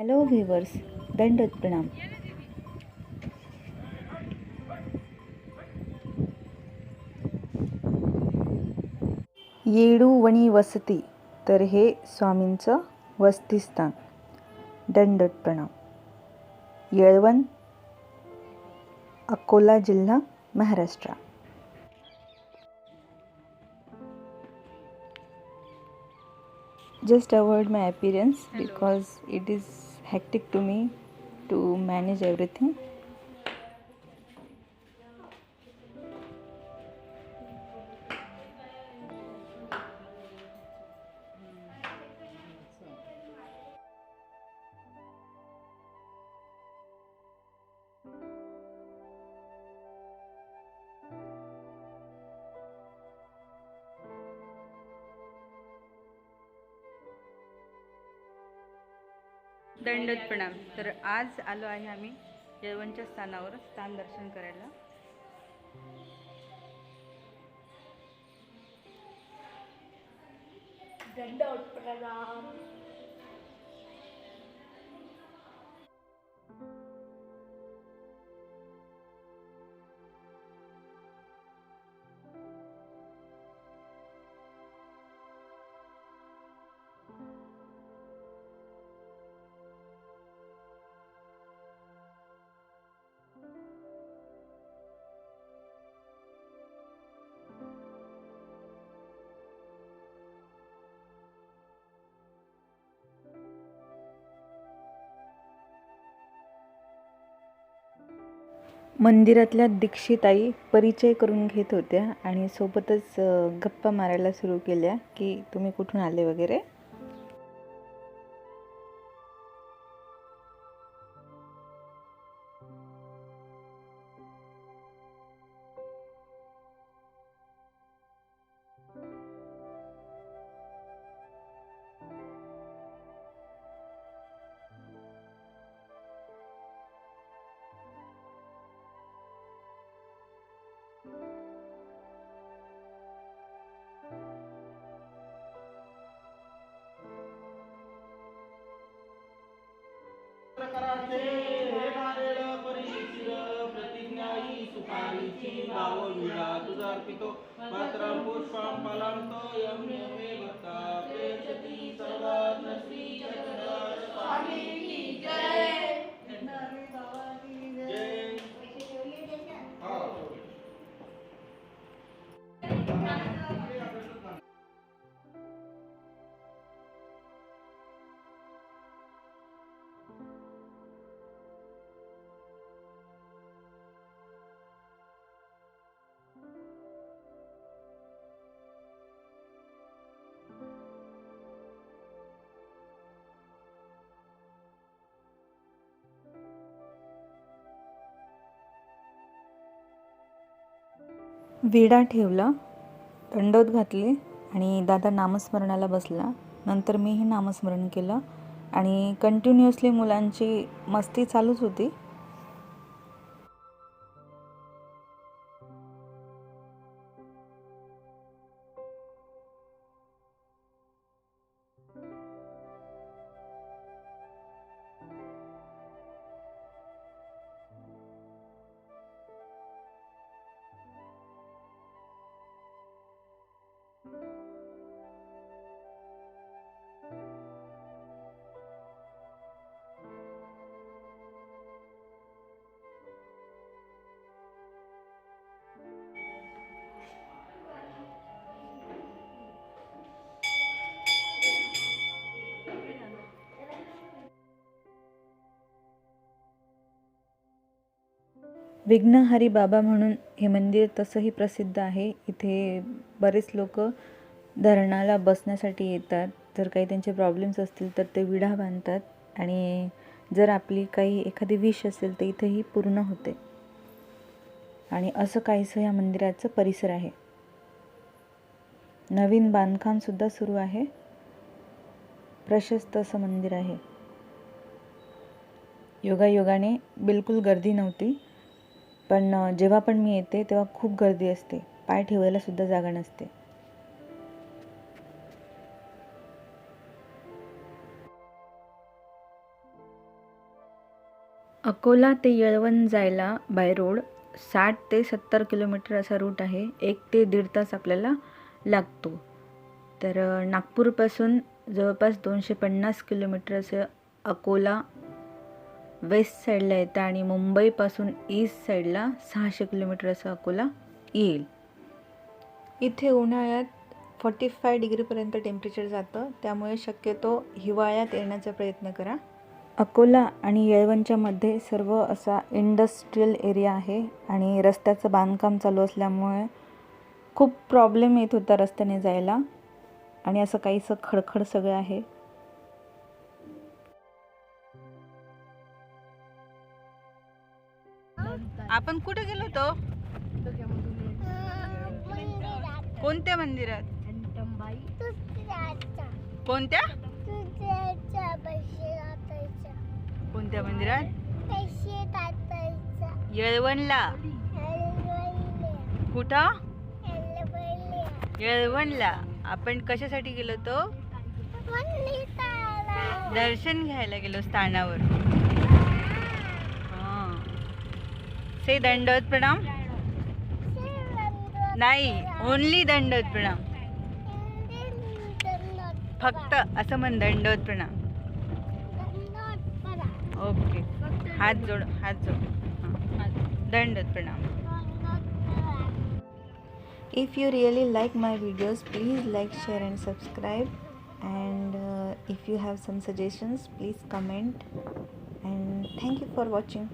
Hello viewers दंडोत प्रणाम येडूवणी वसती तर हे स्वामींचं वसतिस्थान. दंडोत प्रणाम. येळवण अकोला जिल्हा Maharashtra. Just avoid my appearance because it is hectic to me to manage everything दंडत प्रणाम तर आज आलो आहे आम्ही यवनच्या स्थानावर स्थान दर्शन करायला. मंदिरातल्या दीक्षिताई परिचय करून घेत होत्या आणि सोबतच गप्पा मारायला सुरू केल्या की तुम्ही कुठून आले वगैरे? प्रकाराचे हे परिशिर प्रतिज्ञाई सुपारीची भाव विडा तुझा अर्पितो पात्रं पुष्पं फलं तोयं मे भक्ता प्रेषती सर्वात्म श्री स्वामी की जय. विडा ठेवला दंडोत घातले आणि दादा नामस्मरणाला बसला. नंतर मीही नामस्मरण केलं आणि कंटिन्युअसली मुलांची मस्ती चालूच होती. विघ्नहरी बाबा म्हणून हे मंदिर तसंही प्रसिद्ध आहे. इथे बरेच लोक धरणाला बसण्यासाठी येतात. जर काही त्यांचे प्रॉब्लेम्स असतील तर ते विढा बांधतात. आणि जर आपली काही एखादी विश असेल तर इथेही पूर्ण होते. आणि असं काहीसं या मंदिराचं परिसर आहे. नवीन बांधकामसुद्धा सुरू आहे. प्रशस्त असं मंदिर आहे. योगायोगाने बिलकुल गर्दी नव्हती. पण जेव्हा पण मी येते तेव्हा खूप गर्दी असते. पाय ठेवायला सुद्धा जागा नसते. अकोला ते येळवण जायला बाय रोड साठ ते सत्तर किलोमीटर असा रूट आहे. एक ते दीड तास आपल्याला लागतो. तर नागपूरपासून जवळपास दोनशे पन्नास किलोमीटर असं अकोला वेस्ट साईडला येतं आणि मुंबईपासून ईस्ट साईडला सहाशे किलोमीटर असं अकोला येईल. इथे उन्हाळ्यात फॉर्टी फाय डिग्रीपर्यंत टेम्परेचर जातं. त्यामुळे शक्यतो हिवाळ्यात येण्याचा प्रयत्न करा. अकोला आणि येळवणच्या मध्ये सर्व असा इंडस्ट्रीयल एरिया आहे आणि रस्त्याचं बांधकाम चालू असल्यामुळे खूप प्रॉब्लेम येत होता रस्त्याने जायला. आणि असं काहीसं खडखड सगळं आहे. आपण कुठे गेलो होतो? कोणत्या मंदिरात? कोणत्या? कोणत्या मंदिरात? येळवणला. कुठं? येळवणला. आपण कशासाठी गेलो होतो? दर्शन घ्यायला गेलो स्थानावर. से दंडवत प्रणाम नाही ओनली दंडवत प्रणाम फक्त असं म्हण दंडवत प्रणाम ओके हात जोड हात जोड हां. दंडवत प्रणाम If you really like my videos, please like, share, and subscribe. And uh, if you have some suggestions, please comment. And thank you for watching.